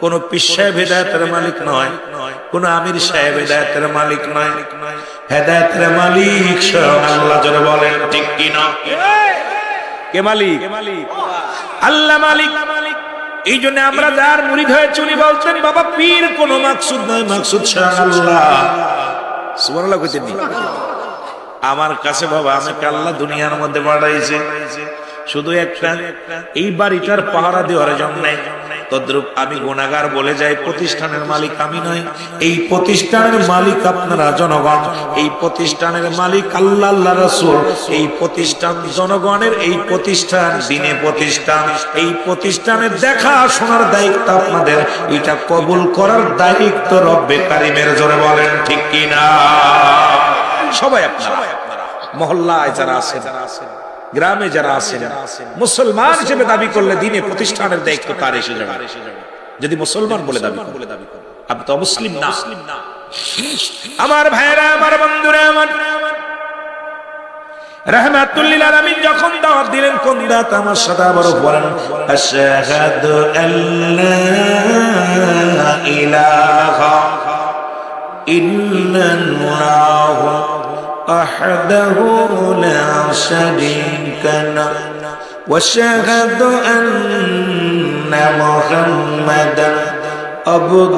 কোন পীর সাহেব হেদায়তের মালিক নয় কোন আমির সাহেব হেদায়তের মালিক নয়। হেদায়তের মালিক স্বয়ং আল্লাহ জোরে বলেন ঠিক কিনা কে মালিক? আল্লাহ মালিক। এই জন্য আমরা যার মুরিদ হয়ে চুনি বলতেন বাবা পীর কোন মাকসুদ নয় মাকসুদ স্বয়ং আল্লাহ। সুবহানাল্লাহ কইতেন আমার কাছে বাবা আমাকে আল্লাহ দুনিয়ার মধ্যে বাড়াইছে শুধু একটা এই বাড়িটার পাহারা দেওয়ার জন্য। তদ্রুপ আমি গুণাগার বলে যাই, প্রতিষ্ঠানের মালিক আমি নই। এই প্রতিষ্ঠানের মালিক আপনারা জনগণ। এই প্রতিষ্ঠানের মালিক আল্লাহ রসুল। এই প্রতিষ্ঠান জনগণের এই প্রতিষ্ঠান দিনে প্রতিষ্ঠান। এই প্রতিষ্ঠানের দেখা শোনার দায়িত্ব আপনাদের। এটা কবুল করার দায়িত্ব রব্বে কারিমের জোরে বলেন, ঠিক কিনা? সবাই আপনারা, মহল্লায় যারা আছেন গ্রামে যারা আছেন, মুসলমান হিসেবে দাবি করলে দিনে প্রতিষ্ঠানের দায়িত্ব তার এসে যাবে। যদি মুসলমান বলে দাবি দাবি আপনি তো মুসলিম না। আমার ভাইরা, আমার বন্ধুরা, আমার রহমাতুল্লিল وحده لا شريك له واشهد ان محمدا عبده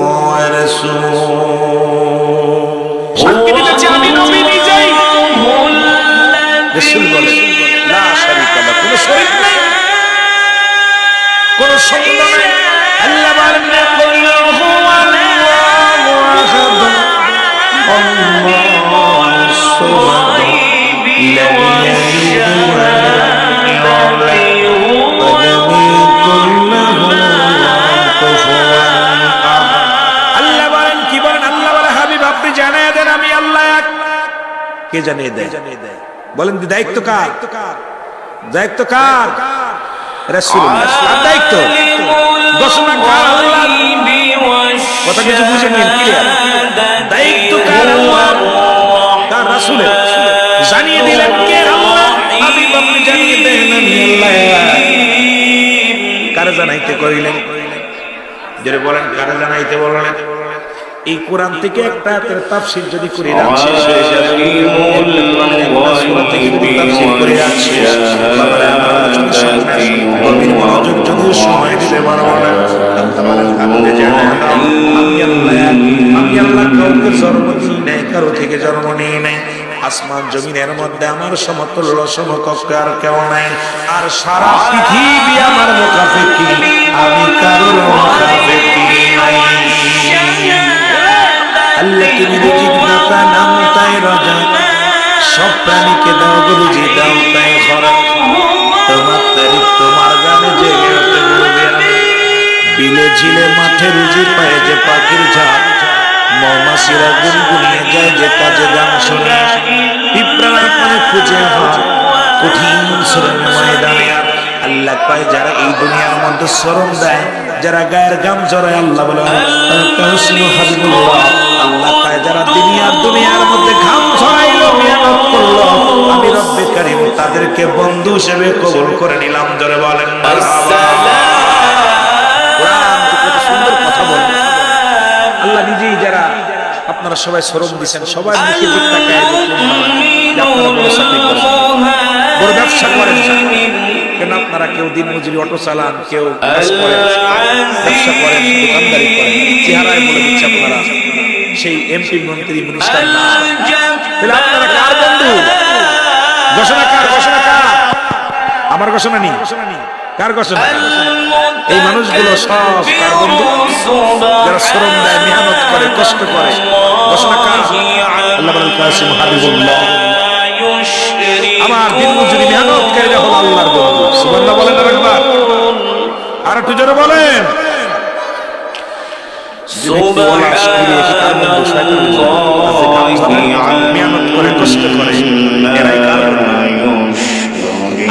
ورسوله সাক্ষী দিতেছি আমি নবী নিজেই আল্লাহ বলেন কি জানিয়ে দেয়? বলেন দায়িত্ব কার? দায়িত্ব কার? দায়িত্ব? কথা কিছু বুঝে নিন দায়িত্ব কার রাসূলের জানিয়ে দিলেন কে আল্লাহ? হাবিব আপনি জানিয়ে দেন আমি আল্লাহ। কারে জানাইতে কইলেন বলেন, কারে জানাইতে বললেন? এই কোরআন থেকে একটা আয়াতের তাফসীর যদি করে রাখি শেষ হয়ে যাবে। আমি আমি আল্লাহ জন্ম নাই কারও থেকে নাই। আসমান জমিনের মধ্যে আমার সমতুল্য সমকক্ষ আর কেউ নাই। আর সারা পৃথিবী আমার মুখাফেকি আমি কারোর মুখাফেকি নাই। তাই সব দাও তাই তোমার মাঠে রুজি পায় যে পাখির ঝাঁক। গুনগুনিয়ে যায়, যে কাজে গান শুনে। খুঁজে হয় কঠিন ময়দানে আল্লাহ যারা এই দুনিয়ার মধ্যে দেয়, যারা গায়ের গাম জড়ায়, আল্লাহ বলে আল্লাহ পায় যারা দুনিয়ার দুনিয়ার মধ্যে ঘাম ছড়াইলো মেহনত করল। আমি রব্বে তাদেরকে বন্ধু হিসেবে কবুল করে নিলাম, জোরে বলেন আপনারা সবাই শ্রম দিচ্ছেন সবাই বড় ব্যবসা করেন কেন আপনারা কেউ দিন মজুরি অটো চালান কেউ ব্যবসা করেন দোকানদারি করেন। চেহারায় বলে দিচ্ছে আপনারা। সেই এমপি মন্ত্রী মিনিস্টার না। তাহলে আপনারা কার বন্ধু? ঘোষণা কার ঘোষণা কার? আমার ঘোষণা নেই। কার ঘোষণা? এই মানুষগুলো সব যারা শ্রম দেয় মেহনত করে কষ্ট করে। ঘোষণা কার? আল্লাহ বলেন কাসিম হাবিবুল্লাহ। আমার দিন মজুরি মেহনতকারীরা হলো আল্লাহর বন্ধু সুবহানাল্লাহ বলেন আরেকবার আর একটু জোরে বলেন।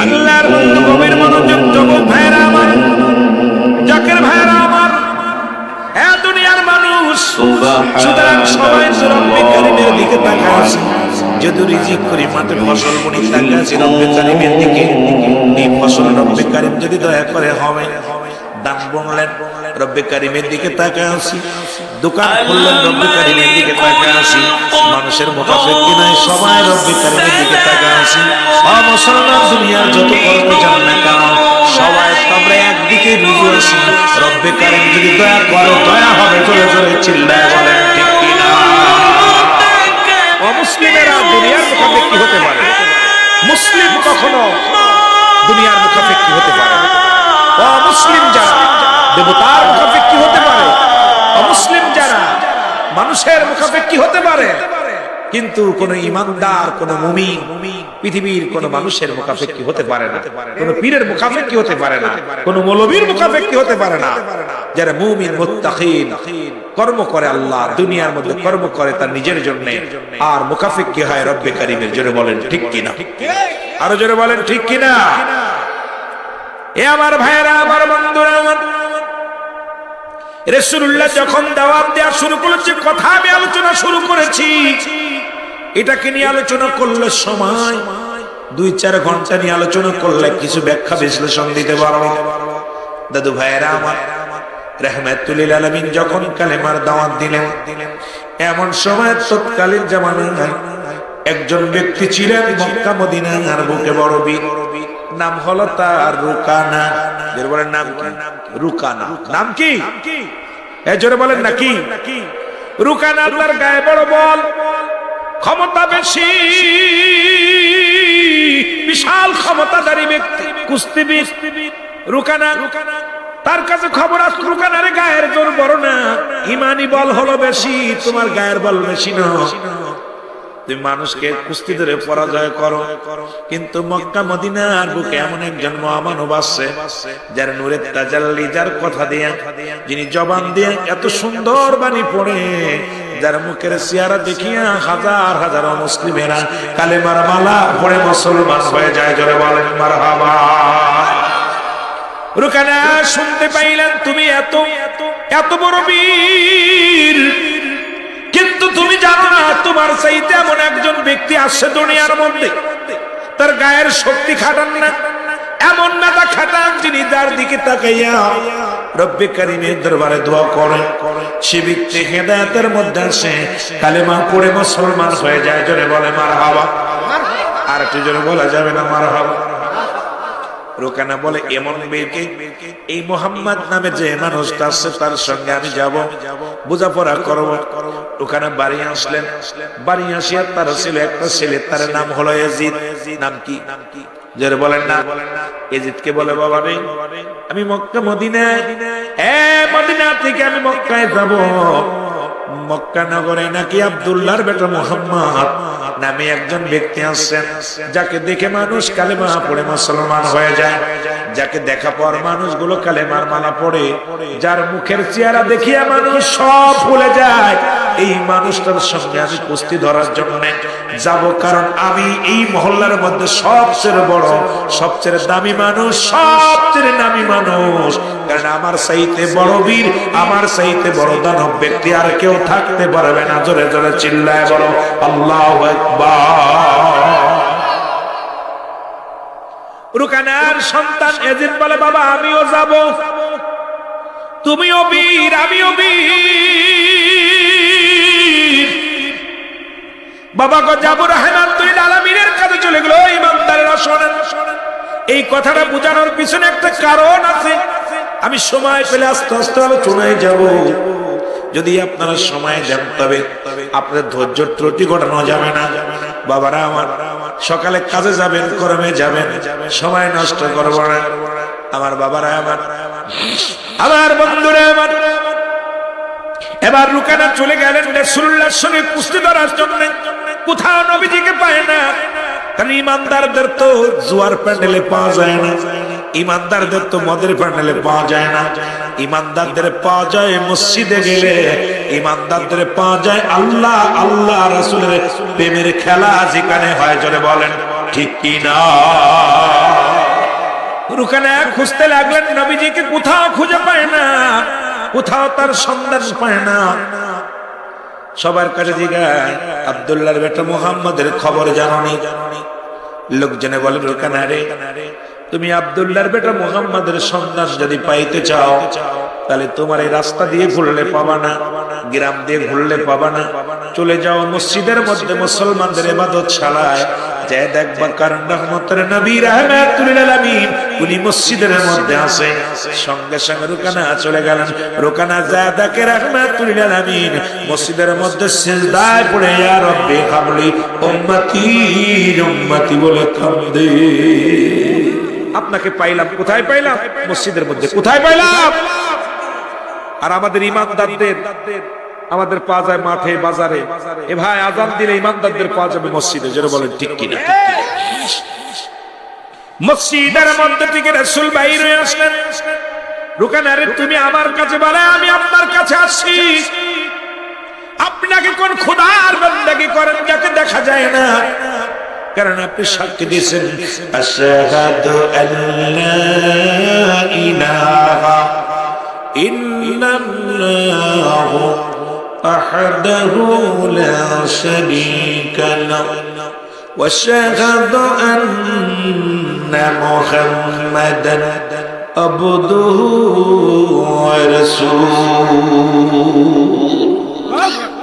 আল্লাহর বন্ধু গভীর মনোযোগ হ্যাঁ দুনিয়ার দিকে তাকায় আছে। যদি করি, মাঠে ফসল বুনি তাকায় আছে ফসল রব্বে কারিম যদি দয়া করে হবে সন্তান বললেন রব্বে কারিমের দিকে তাকায় আসি দোকান খুললেন রব্বে কারিমের দিকে তাকায় আসি। মানুষের মুখাফেকি নাই সবাই রব্বে কারিমের দিকে তাকায় আসি। মুসলমান দুনিয়ার যত কর্ম যান না কেন সবাই তোমরা একদিকে রুজু আসি রব্বে কারিম যদি দয়া করো, দয়া হবে জোরে জোরে চিল্লায় বলেন, ঠিক কিনা? অমুসলিমেরা দুনিয়ার মুখাপেক্ষি হতে পারে। মুসলিম কখনো দুনিয়ার মুখাপেক্ষি হতে পারে। অমুসলিম যারা, দেবতার মুখাপেক্ষি হতে পারে। অমুসলিম যারা, মানুষের মুখাপেক্ষি হতে পারে, কিন্তু কোন ইমানদার, কোন মুমিন পৃথিবীর কোন মানুষের মুখাপেক্ষি হতে পারে না, কোন পীরের মুখাপেক্ষি হতে পারে না, কোন মৌলবীর মুখাপেক্ষি হতে পারে না। যারা মুমিন, মুত্তাকিন, কর্ম করে আল্লাহ, দুনিয়ার মধ্যে কর্ম করে তার নিজের জন্য, আর মুখাফেক্ষি হয় রব্বে কারিমের, জোরে বলেন ঠিক কিনা? আরও জোরে বলেন ঠিক কিনা? এ আমার ভাইয়েরা, আমার বন্ধুরা আমার রসুল্লাহ যখন দাওয়াত দেওয়া শুরু করেছে, কথা আমি আলোচনা শুরু করেছি। এটাকে নিয়ে আলোচনা করলে সময়, দুই চার ঘণ্টা নিয়ে আলোচনা করলে কিছু ব্যাখ্যা বিশ্লেষণ দিতে পারব। দাদু ভাইয়েরা আমার, রহমাতুল্লিল আলমিন যখন কালেমার দাওয়াত দিলেন, এমন সময় তৎকালীন জামানায় একজন ব্যক্তি ছিলেন মক্কা মদিনার বুকে বড় বীর। নাম হলো তার রুকানা। এর বলেন নাম কি? রুকানা। নাম কি? এ জোরে বলেন নাকি রুকানা তার গায়ে বড় বল। ক্ষমতা বেশি। বিশাল ক্ষমতাধারী ব্যক্তি কুস্তিবিদ রুকানা। তার কাছে খবর আস রুকানার গায়ের জোর বড় না। ইমানি বল হলো বেশি তোমার গায়ের বল বেশি না। তুমি মানুষকে কুস্তি ধরে পরাজয় করো। কিন্তু মক্কা, মদিনার বুকে এমন একজন মহামানব আছে যার নূরের তাজাল্লি, যার কথা দিয়ে, যিনি জবান দিয়ে এত সুন্দর বাণী পড়ে, যার মুখের চেহারা দেখিয়া হাজার হাজার মুসলিমেরা কালেমার মালা পড়ে মুসলমান হয়ে যায়, জোরে বলেন, মারহাবা। রুকানা, শুনতে পাইলেন তুমি এত এত বড় বীর কিন্তু তুমি জানো না, তোমার চাইতে এমন একজন ব্যক্তি আসছে দুনিয়ার মধ্যে। তার গায়ের শক্তি খাটান না। এমন নেতা খাটান যিনি যার দিকে তাকাইয়া রব্বে কারিমের দরবারে দোয়া করে সে ব্যক্তি হেদায়তের মধ্যে আসে কালেমা পড়ে মুসলমান হয়ে যায়, জোরে বলে মার হাবা আর একটু জোরে বলা যাবে না মার হাবা রোকানা বলে, এমন মেয়েকে এই মোহাম্মদ নামে যে মানুষটা আছে তার সঙ্গে আমি যাব। বোঝাপড়া করব। ওখানে বাড়ি আসলেন। বাড়ি আসিয়া তার ছিল একটা ছেলে, তার নাম হলো এজিদ। নাম কি? নাম কি বলেন না। এজিদকে বলে, বাবা রে, আমি মক্কা মদিনায়। এ মদিনা থেকে আমি মক্কায় যাব। মক্কা নগরে নাকি আব্দুল্লাহর বেটা মোহাম্মদ নামে একজন ব্যক্তি আসছেন যাকে দেখে মানুষ কালেমা পড়ে মুসলমান হয়ে যায়। যাকে দেখা পর মানুষগুলো কালেমার মালা পড়ে, যার মুখের চেহারা দেখিয়া মানুষ সব ভুলে যায়। এই মানুষটার সঙ্গে আমি কুস্তি ধরার জন্য যাব। কারণ আমি এই মহল্লার মধ্যে সবচেয়ে বড়, সবচেয়ে দামি মানুষ, সবচেয়ে নামি মানুষ। কারণ আমার সাইতে বড় বীর, আমার সাইতে বড় দানব ব্যক্তি আর কেউ থাকতে পারবে না। জোরে জোরে চিল্লায় বলো, আল্লাহ রুকানার সন্তান এজিদ বলে, বাবা, আমিও যাব। তুমিও বীর, আমিও বীর। বাবা গো যাব রহমাতুল আলমিনের কাছে চলে গেল ইমানদারেরা শোনেন। এই কথাটা বোঝানোর পিছনে একটা কারণ আছে। আমি সময় পেলে আস্তে আস্তে আলোচনায় যাব। যদি আপনারা সময় দেন, তবে আপনাদের ধৈর্য ত্রুটি ঘটানো যাবে না। বাবারা আমার, সকালে কাজে যাবেন, কর্মে যাবেন। সময় নষ্ট করব না। আমার বাবারা আমার আমার বন্ধুরা, আমার এবার রুকানা চলে গেলেন রসুল্লাহর সঙ্গে কুস্তি ধরার জন্য। কোথাও নবীজিকে পায় না। কারণ ইমানদারদের তো জুয়ার প্যান্ডেলে পাওয়া যায় না। ইমানদারদের তো মদের প্যান্ডেলে পাওয়া যায় না। ইমানদারদের পাওয়া যায় মসজিদে গেলে। ইমানদারদের পাওয়া যায় আল্লাহ আল্লাহ রাসূলের প্রেমের খেলা যেখানে হয়, জোরে বলেন, ঠিক কি না রুকানা খুঁজতে লাগলেন নবীজিকে কোথাও খুঁজে পায় না, কোথাও তার সন্ধান পায় না। সবার কাছে জিগায় আব্দুল্লাহর বেটা মুহাম্মদের খবর জানানি? লোকজনে বলে রুকানা রে, তুমি আব্দুল্লাহর বেটা মুহাম্মাদের সন্ধান যদি পাইতে চাও, তাহলে তোমার এই রাস্তা দিয়ে ঘুরলে পাবা না, গ্রাম দিয়ে ঘুরলে পাবা না। চলে যাও মসজিদের মধ্যে মুসলমানদের ইবাদত ছাড়ায় যে দেখবা কারণ রহমতের নবী রাহমাতুল আলামিন উনি মসজিদের মধ্যে আছে সঙ্গে সঙ্গে রুকানা চলে গেলেন। রুকানা জাদাকে রাহমাতুল আলামিন মসজিদের মধ্যে সিজদায় পড়ে, ইয়া রব্বি হাবলি উম্মতি উম্মতি বলে কান্দে। আপনাকে পাইলাম, কোথায় পাইলাম? মসজিদের মধ্যে, কোথায় পাইলাম? আর আমাদের ইমানদারদের আমাদের পা যায় মাঠে, বাজারে। এ ভাই আজান দিলে ইমানদারদের পা যাবে মসজিদে যেটা বলেন ঠিক কিনা। মসজিদের মধ্যে থেকে রাসূল বাইরে আসলেন। রুকানা রে তুমি আমার কাছে বলে, আমি আপনার কাছে আসছি। আপনাকে কোন খোদার বন্দেগী করেন যাকে দেখা যায় না। কারণ আপনি সাক্ষী দিয়েছেন, আশহাদু আল্লা ইলাহা ইল্লাল্লাহ ওয়াহদাহু লা শারীকা লাহু واشهد ان محمدا عبده ورسوله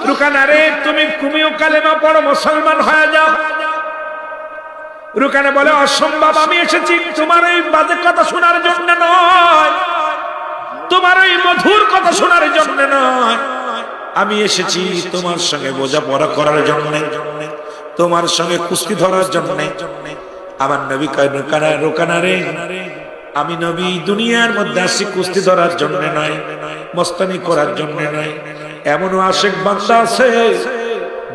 রুকানা রে তুমি তুমিও কালেমা পড়ো মুসলমান হয়ে যাও রুকানা বলে অসম্ভব আমি এসেছি তোমার ওই বাজে কথা শোনার জন্য নয় তোমার ওই মধুর কথা শোনার জন্য নয় আমি এসেছি তোমার সঙ্গে বোঝাপড়া করার জন্য, তোমার সঙ্গে কুস্তি ধরার জন্য। আমার নবী কয়, রুকানা রুকানা রে, আমি নবী দুনিয়ার মধ্যে আসি কুস্তি ধরার জন্য নয়, মস্তানি করার জন্য নয়। এমনও আশেক বান্দা আছে,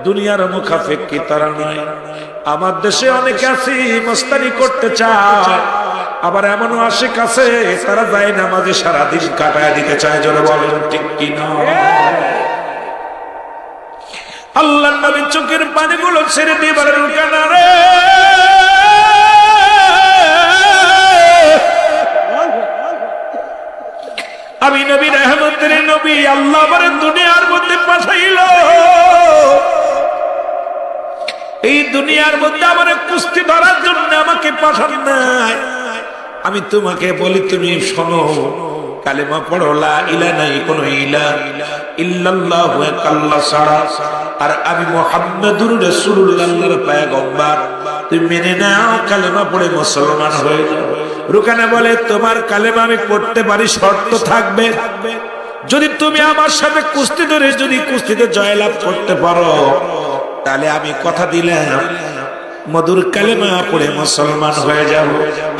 দুনিয়ার মুখাফেক্ষি তারা নয়। আমার দেশে অনেকে আছে মস্তানি করতে চায়, আবার এমনও আশেক আছে, তারা যায় না মাঝে সারাদিন কাটায় দিতে চায়। জোরে বলেন, ঠিক কি না? আল্লাহ নবী চোখের পানিগুলো ছেড়ে দিয়ে বলে রুকানা রে। আমি নবী রহমতের নবী, আল্লাহ আমার দুনিয়ার মধ্যে পাঠাইল। এই দুনিয়ার মধ্যে আমার কুস্তি ধরার জন্য আমাকে পাঠান নাই। আমি তোমাকে বলি, তুমি শোনো। কালেমা পড়ো, লা ইলা নাই, কোনো ইলা ইল্লাল্লাহু এক ছাড়া। আর আমি মুহাম্মাদুর রাসূলুল্লাহর পয়গম্বর। তুমি মেনে নাও, কালেমা পড়ে মুসলমান হয়ে যাও। রুকানা বলে, তোমার কালেমা আমি পড়তে পারি, শর্ত থাকবে। যদি তুমি আমার সাথে কুস্তি ধরে, যদি কুস্তিতে জয়লাভ করতে পারো, তাহলে আমি কথা দিলাম, মধুর কালেমা পড়ে মুসলমান হয়ে যাব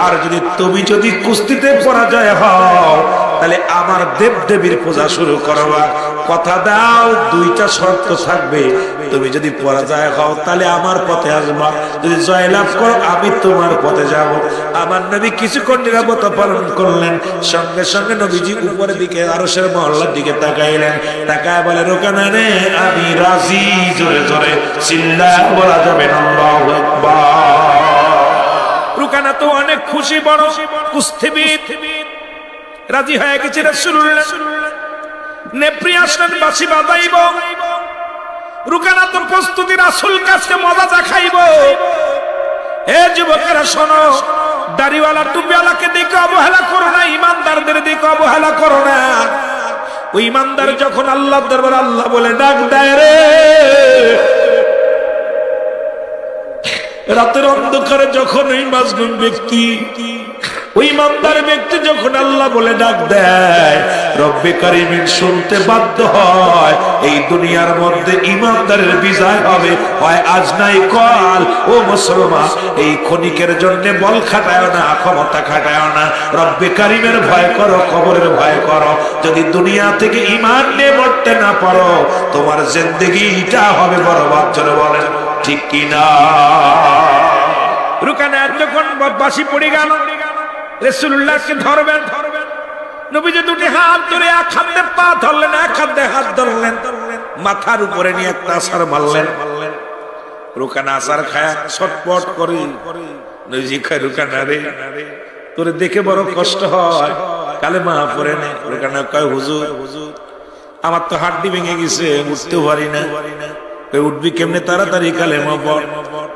আর যদি তুমি যদি কুস্তিতে পরাজয় হও তাহলে আমার দেব দেবীর পূজা শুরু করবা কথা দাও, দুইটা শর্ত থাকবে। তুমি যদি পরাজয় হও, তাহলে আমার পথে আসবা। যদি জয়লাভ করো, আমি তোমার পথে যাব। আমার নবী কিছুক্ষণ নিরাপত্তা পালন করলেন। সঙ্গে সঙ্গে নবীজি উপরের দিকে আরশের মহল্লার দিকে তাকাইলেন। তাকায় বলে, রোকানা রে, আমি রাজি। জোরে জোরে চিল্লা বলা যাবে আল্লাহু আকবার। রুকানা তো অনেক খুশি, বড় কুস্তিবিদ রাজি হয়ে গেছে রাসূলুল্লাহ। আসলেন বাসি বাজাইব। রুকানা তো প্রস্তুতি রাসূল কাছে মজা দেখাইব। এ যুবকেরা শোনো, দাড়িওয়ালা টুপিওয়ালাকে দিকে অবহেলা করো না, ইমানদারদের দিকে অবহেলা করো না। ওই ইমানদার যখন আল্লাহ দরবার আল্লাহ বলে, ডাক দেয় রে। রাতের অন্ধকারে যখন ওই মাজলুম ব্যক্তি ক্ষণিকের জন্য বল খাটায় না, ক্ষমতা খাটায় না। রব্বে কারিমের ভয় করো, কবরের ভয় করো। যদি দুনিয়া থেকে ইমান নিয়ে মরতে না পারো, তোমার জিন্দগিটা হবে বরবাদ জন্য বলেন। ঠিক কিনা? রুকানা বাসি পড়ে গেল। রসুল্লাহকে ধরবেন। ধরবেন নবীজি দুটি হাত ধরে এক হাতে পা ধরলেন, এক হাতে হাত ধরলেন। মাথার উপরে নিয়ে একটা আসার মারলেন। রুকানা আসার খায়া ছটপট করে। নবীজি খায় রুকানা রে, তোরে দেখে বড় কষ্ট হয় কালে মা পরে নে। রুকানা কয়, হুজুর হুজুর আমার তো হাড্ডি ভেঙে গেছে, উঠতেও পারি না। উঠবি কেমনে? তাড়াতাড়ি কালে মা বল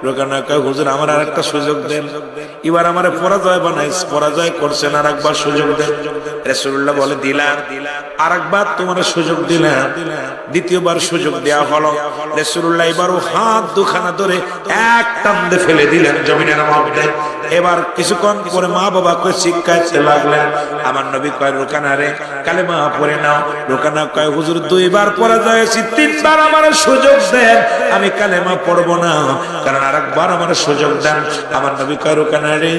রোকানা কয় হুজুর, আমার একটা সুযোগ দেন। এবার আমার পরাজয় বানাই পরাজয় করছেন আর একবার সুযোগ দেন। রেসুল্লাহ বলে, দিলাম। আর একবার তোমার সুযোগ দিলাম দ্বিতীয়বার সুযোগ দেওয়া হলো। রাসূলুল্লাহ এবারও হাত দুখানা ধরে এক টান্দে ফেলে দিলেন জমিনের মধ্যে। এবার কিছুক্ষণ পরে মা বাবা কয়ে শিক্ষাইতে লাগলেন। আমার নবী কয়, রোকানা রে, কালেমা পড়ে নাও। রোকানা কয়, হুজুর, দুইবার পরাজয় হয়েছি তিনবার আমার সুযোগ দেন। আমি কালেমা পড়ব না, কারণ আরেকবার আমার সুযোগ দেন। আমার নবী কয়, রোকানা রে,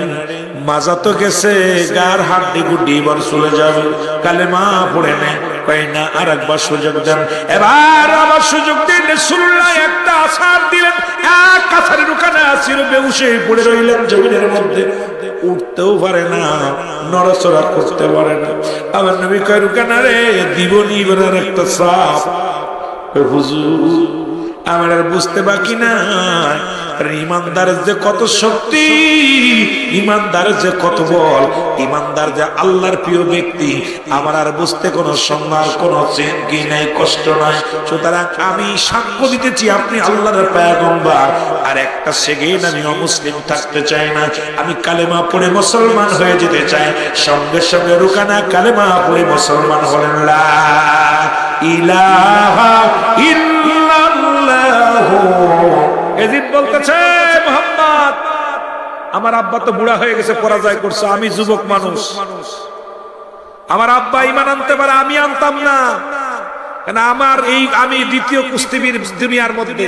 মাজা তো গেছে, গার হাড্ডি গুড্ডি এবার চলে যাবে। কালেমা পড়ে নে। কয় না আর একবার সুযোগ দেন। এবার আবার সুযোগ দিন রসুল্লাহ একটা আসার দিলেন। এক কাছারি রুকানা ছিল বেউসে পড়ে রইলেন জমিনের মধ্যে। উঠতেও পারে না, নড়াচড়া করতে পারে না। আবার নবী কয়, রুকানা রে, দিবনি এবার একটা সাপ। হুজুর আমার আর বুঝতে বাকি না ইমানদারের যে কত শক্তি ইমানদারের যে কত বল, ইমানদার যে আল্লাহর প্রিয় ব্যক্তি, আমার আর বুঝতে কোনো সম্মান, কোনো চিন্তি নাই, কষ্ট নাই। সুতরাং আমি সাক্ষ্য দিতেছি, আপনি আল্লাহর পায়াগম্বার। আর একটা সেকেন্ড আমি অমুসলিম থাকতে চাই না, আমি কালেমা পড়ে মুসলমান হয়ে যেতে চাই। সঙ্গে সঙ্গে রুকানা কালেমা পড়ে মুসলমান হলেন। লা ইলাহা ইল্লাল্লাহু। বলতেছে আমার আব্বা তো বুড়া হয়ে গেছে, পরাজয় করছে, আমি যুবক মানুষ। আমার আব্বা ইমান আনতে পারে, আমি আনতাম না। কেন আমার এই, আমি দ্বিতীয় কুস্তিবীর দুনিয়ার মধ্যে।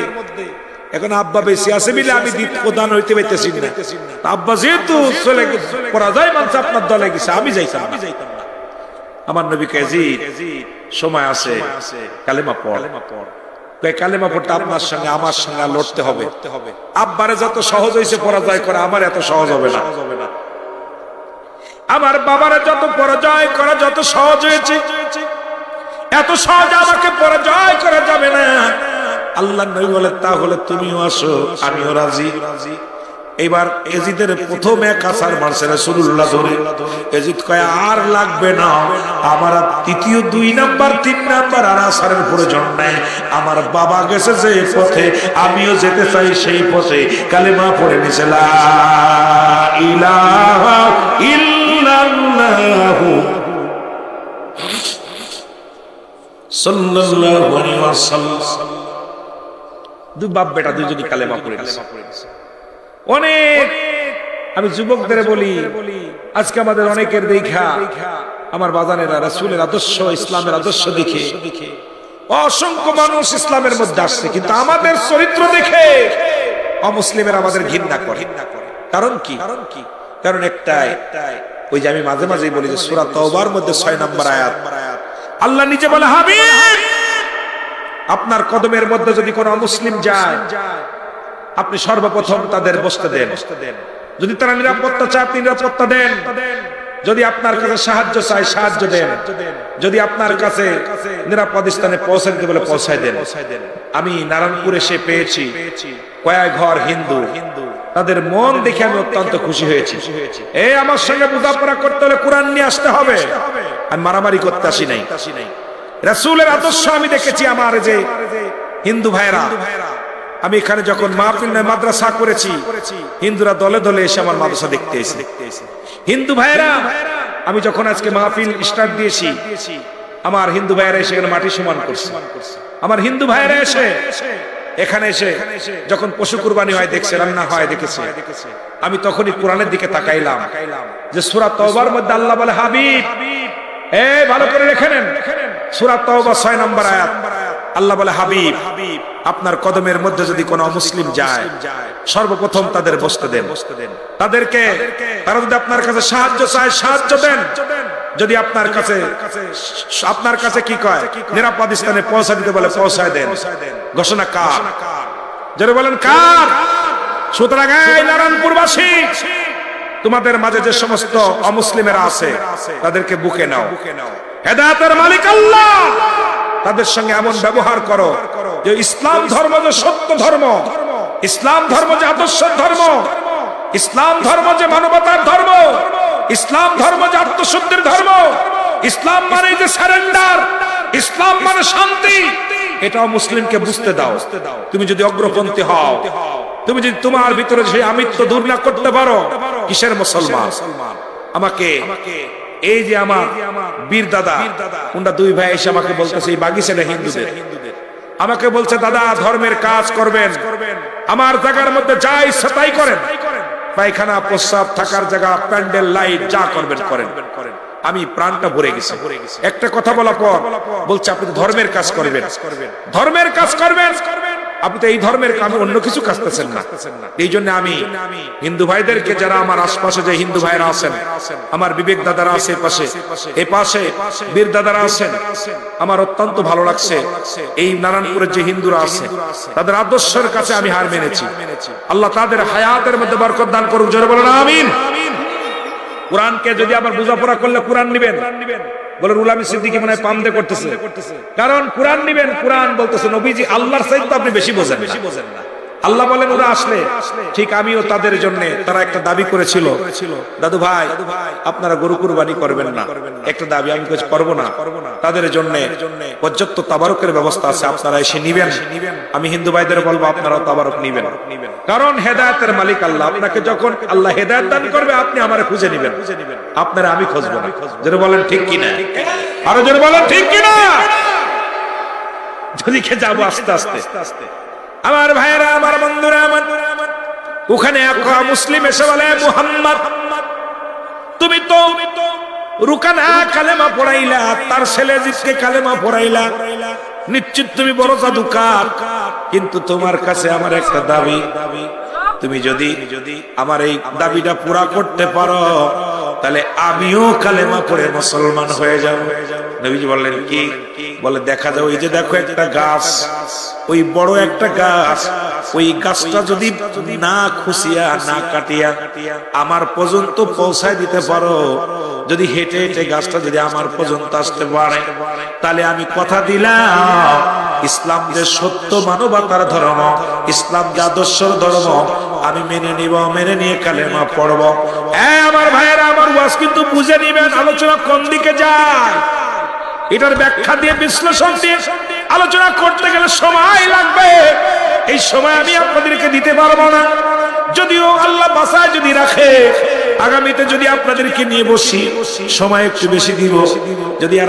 এখন আব্বা বেশি আছে মিলে আমি প্রধান হইতে পাইতেছি না। আব্বা যেহেতু চলে পরাজয় মানছে, আপনার দলে গেছে, আমি যাইতাম না। আমার নবী কাজী সময় আছে, কালেমা পড়। কালেমা পড়তে আপনার সঙ্গে আমার সঙ্গে লড়তে হবে। আব্বারে যত সহজ হয়েছে পরাজয় করা আমার এত সহজ হবে না। আমার বাবারে যত পরাজয় করা যত সহজ হয়েছে এত সহজ আমাকে পরাজয় করা যাবে না। আল্লাহ নবী বলে তাহলে তুমিও আসো আমিও রাজি রাজি। এবার এজিদের প্রথম এক আসার মারছে রাসূলুল্লাহ ধরে। এজিদ কয়, আর লাগবে না। আমার তৃতীয় দুই নাম্বার, তিন নাম্বার আর আসারের প্রয়োজন নাই। আমার বাবা গেছে যে পথে, আমিও যেতে চাই সেই পথে। কালেমা পড়ে নিছে, লা ইলাহা ইল্লাল্লাহু সাল্লাল্লাহু আলাইহি ওয়াসাল্লাম। দুই বাপ বেটা দুইজনই কালেমা পড়ে নিছে। অনেক। আমি যুবকদের বলি আজকে আমাদের অনেকের দেখা। আমার বাজানেরা রাসূলের আদর্শ ইসলামের আদর্শ দেখে। অসংখ্য মানুষ ইসলামের মধ্যে আসছে কিন্তু আমাদের চরিত্র দেখে অমুসলিমের আমাদের ঘৃণা করে। কারণ কি? কারণ কি? কারণ একটাই ওই যে আমি মাঝে মাঝেই বলি যে সূরা তওবার মধ্যে 6 নম্বর আয়াত। আল্লাহ নিজে বলে হাবিব! আপনার কদমের মধ্যে যদি কোনো মুসলিম যায় আপনি সর্বপ্রথম তাদের বসতে দেন। যদি তারা নিরাপত্তা চায়, আপনি নিরাপত্তা দেন। যদি আপনার কাছে সাহায্য চায়, সাহায্য দেন। যদি আপনার কাছে নিরাপদ স্থানে পৌঁছে দিতে বলে পৌঁছায় দেন। আমি নারায়ণপুরে সে পেয়েছি। কয়েক ঘর হিন্দু। তাদের মন দেখে আমি অত্যন্ত খুশি হয়েছি। এই আমার সঙ্গে বোঝাপড়া করতে হলে কোরআন নিয়ে আসতে হবে। আমি মারামারি করতে আসি নাই। রাসূলের আদর্শ আমি দেখেছি আমার যে হিন্দু ভাইরা। আমি এখানে যখন মাহফিল নয়, মাদ্রাসা করেছি, হিন্দুরা দলে দলে এসে আমার মাদ্রাসা দেখতে এসে। হিন্দু ভাইরা আমি যখন আজকে মাহফিল স্টার্ট দিয়েছি, আমার হিন্দু ভাইরা এসে এখানে মাটি সমান করছে। আমার হিন্দু ভাইরা এসে এখানে এসে যখন পশু কুরবানি হয়, দেখছে, রান্না হয়, দেখেছে। আমি তখনই কোরআনের দিকে তাকাইলাম যে সুরা তওবার মধ্যে আল্লাহ বলে, হাবিব, এ ভালো করে রেখে নেন। সূরা তওবা 6 নম্বর আয়াত। আল্লাহ বলে, হাবিব, আপনার কদমের মধ্যে যদি কোনো মুসলিম যায়, সর্বপ্রথম তাদের বসতে দেন। তাদেরকে, তারা যদি আপনার কাছে সাহায্য চায়, সাহায্য দেন। যদি আপনার কাছে আপনার কাছে কি কয়? নিরাপদ স্থানে পৌঁছা দিতে বলে পৌঁছায় দেন। ঘোষণা কার? যারা বলেন, কার? সুতরাং নারায়ণপুরবাসী, তোমাদের মাঝে যে সমস্ত অমুসলিমেরা আছে, তাদেরকে বুকে নাও। হেদায়তের মালিক আল্লাহ! তাদের সঙ্গে এমন ব্যবহার করো যে ইসলাম ধর্ম যে সত্য ধর্ম, ইসলাম ধর্ম যে আদর্শের ধর্ম, ইসলাম ধর্ম যে মানবতার ধর্ম, ইসলাম ধর্ম যে আত্মশুদ্ধির ধর্ম, ইসলাম মানে যে সারেন্ডার, ইসলাম মানে শান্তি। এটাও মুসলিমকে বুঝতে দাও। তুমি যদি অগ্রপন্থী হও, তুমি যদি তোমার ভিতরে সেই আমিত্ব দূর না করতে পারো, কিসের মুসলমান? আমাকে এই যে আমার বীর দাদা কোনটা দুই ভাই এসে আমাকে বলতেছে এই বাগিচাটা হিন্দুদের। আমাকে বলছে দাদা ধর্মের কাজ করবেন। আমার জায়গার মধ্যে যা ইচ্ছা তাই করেন। পায়খানা প্রস্রাব থাকার জায়গা প্যান্ডেল লাইট যা করবেন করেন। আমি প্রাণটা ভরে গেছি। একটা কথা বলা পর বলছে আপনি ধর্মের কাজ করবেন। ধর্মের কাজ করবেন। আপনি তো এই ধর্মের কাজ অন্য কিছু কাজতেছেন না। এই জন্য আমি হিন্দু ভাইদেরকে যারা আমার আশপাশে যে হিন্দু ভাইরা আছেন, আমার বিবেক দাদারা আছে পাশে, এ পাশে বীর দাদারা আছেন, আমার অত্যন্ত ভালো লাগছে। এই নারায়ণপুরের যে হিন্দুরা আছে, তাদের আদর্শের কাছে আমি হার মেনেছি। আল্লাহ তাদের হায়াতের মধ্যে বরকত দান করুক, জোরে বলেন, আমিন। কোরআনকে যদি আবার বোঝাপড়া করলে কোরআন নিবেন। বলে রুলামি সিদ্দিকি মনে হয় পামদে করতেছে। কারণ কোরআন নিবেন কোরআন বলতেছে নবীজি আল্লাহর সাইড আপনি বেশি বোঝেন বেশি বোঝেন না। আল্লাহ বলেন, ওরা আসলে। ঠিক আমিও তাদের জন্য তারা একটা দাবি করেছিল। দাদু ভাই, আপনারা গরু কুরবানি করবেন না। একটা দাবি আমি কিছু করব না। তাদের জন্য পর্যাপ্ত তাবারকের ব্যবস্থা আছে, আপনারা এসে নিবেন। আমি হিন্দু ভাইদের বলব, আপনারাও তাবারক নিবেন। কারণ হেদায়তের মালিক আল্লাহ। আপনাকে যখন আল্লাহ হেদায়ত দান করবে, আপনি আমার খুঁজে নিবেন। আপনারা আমি খুঁজবো না। যেটা বলেন, ঠিক কিনা আরও যেটা বলেন, ঠিক কিনা যদি কে যাব আস্তে আস্তে। আমার ভাইরা আমার বন্ধুরা, আমার ওখানে এক মুসলিম এসে বলে, মুহাম্মদ, তুমি তো রুকানা কালেমা পড়াইলা, তার ছেলে জিতকে কালেমা পড়াইলা। নিশ্চিত তুমি বড় জাদুকার, কিন্তু তোমার কাছে আমার একটা দাবি। তুমি যদি যদি আমার এই দাবিটা পুরা করতে পারো, তাহলে আমিও কালেমা পড়ে মুসলমান হয়ে যাব। নবীজি বললেন কি? বলে, দেখা যায় ওই যে দেখো একটা গাছ, ওই বড় একটা গাছ, ওই গাছটা যদি না খুশিয়া, না কাটিয়া আমার পর্যন্ত পৌঁছায় দিতে পারো, যদি হেঁটে হেঁটে গাছটা যদি আমার পর্যন্ত আসতে পারে, তাহলে আমি কথা দিলাম, ইসলাম যে সত্য মানবতার ধর্ম, ইসলাম যে আদর্শর ধর্ম, আমি মেনে নিব, মেনে নিয়ে কালেমা পড়ব। আমার ভাইয়েরা, আমার ওয়াজ কিন্তু বুঝে নিবেন, আলোচনা কোন দিকে যায়? এটার ব্যাখ্যা দিয়ে, বিশ্লেষণ দিয়ে আলোচনা করতে গেলে সময় লাগবে। এই সময় আমি আপনাদেরকে দিতে পারব না। যদিও আল্লাহ বাসায় যদি রাখে, আগামীতে যদি আপনাদেরকে নিয়ে বসি, সময় একটু বেশি দিব। যদি